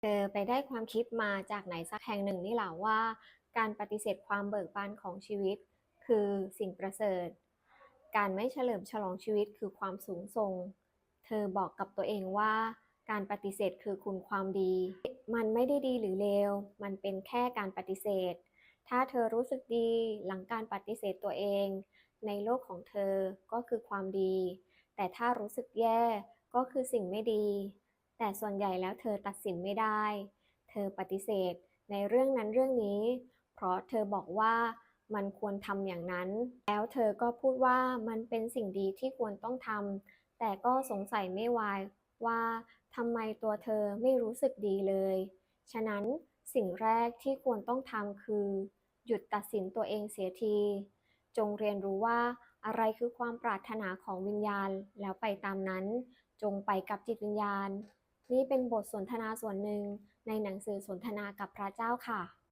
เธอไปได้ความคิดมาจากไหนสักแห่งหนึ่งนี่แหละว่า การปฏิเสธความเบิกบานของชีวิต คือสิ่งประเสริฐ การไม่เฉลิมฉลองชีวิตคือความสูงส่ง เธอบอกกับตัวเองว่า การปฏิเสธคือคุณความดี มันไม่ได้ดีหรือเลว มันเป็นแค่การปฏิเสธ ถ้าเธอรู้สึกดีหลังการปฏิเสธตัวเอง ในโลกของเธอก็คือความดี แต่ถ้ารู้สึกแย่ก็คือสิ่งไม่ดี แต่ส่วนใหญ่แล้วเธอตัดสินไม่ได้ เธอปฏิเสธในเรื่องนั้นเรื่องนี้ เพราะเธอบอกว่ามันควรทำอย่างนั้น แล้วเธอก็พูดว่ามันเป็นสิ่งดีที่ควรต้องทำ แต่ก็สงสัยไม่วายว่าทำไมตัวเธอไม่รู้สึกดีเลย ฉะนั้นสิ่งแรกที่ควรต้องทำคือ หยุดตัดสินตัวเองเสียที จงเรียนรู้ว่าอะไรคือความปรารถนาของวิญญาณแล้วไปตามนั้น จงไปกับจิตวิญญาณ นี่เป็นบทสนทนาส่วนหนึ่งในหนังสือสนทนากับพระเจ้าค่ะ